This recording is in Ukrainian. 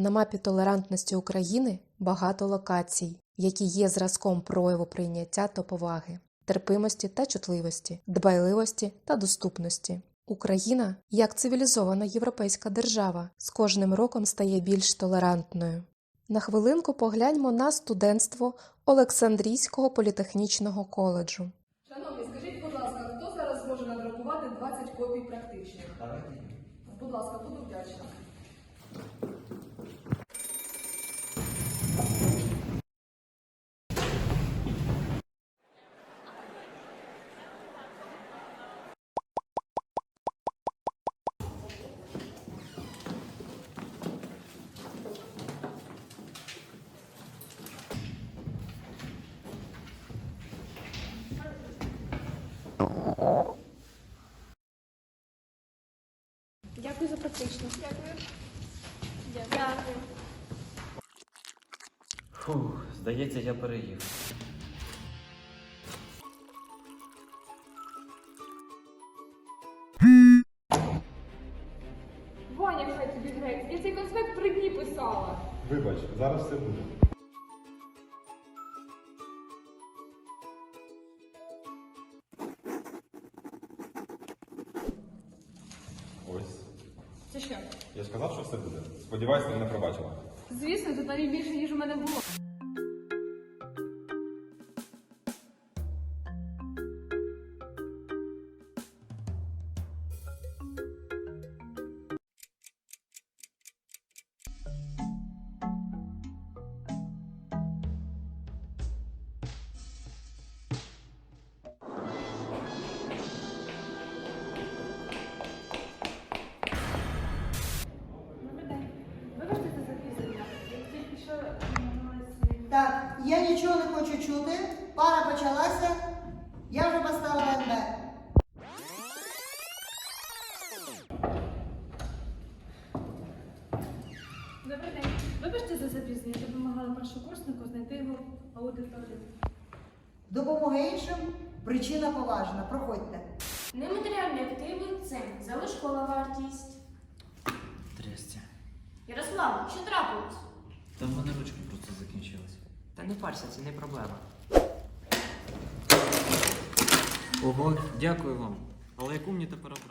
На мапі толерантності України багато локацій, які є зразком прояву прийняття та поваги, терпимості та чутливості, дбайливості та доступності. Україна, як цивілізована європейська держава, з кожним роком стає більш толерантною. На хвилинку погляньмо на студентство Олександрійського політехнічного коледжу. Шановні, скажіть, будь ласка, хто зараз зможе надрукувати 20 копій практичних? Будь ласка, буду вдячна. Дякую за практичність. Дякую. Дякую. Фух, здається, я переїв. Ваня, хай тобі грець. Я цей конспект три дні писала. Вибач, зараз все буде. Що? Я ж казав, що все буде. Сподіваюсь, ти мене пробачила. Звісно, тут навіть більше, ніж у мене було. Так, я нічого не хочу чути. Пара почалася. Я вже поставила МБ. Добрий день. Вибачте за запізнення. Я допомагала першокурснику знайти його в аудиторії. Допомоги іншим. Причина поважна. Проходьте. Нематеріальні активи це залишкова вартість. Трясця. Ярослав, що трапилось? Та в мене ручки просто закінчились. Та не парся, це не проблема. Ого, дякую вам. Але яку мені тепер обрати?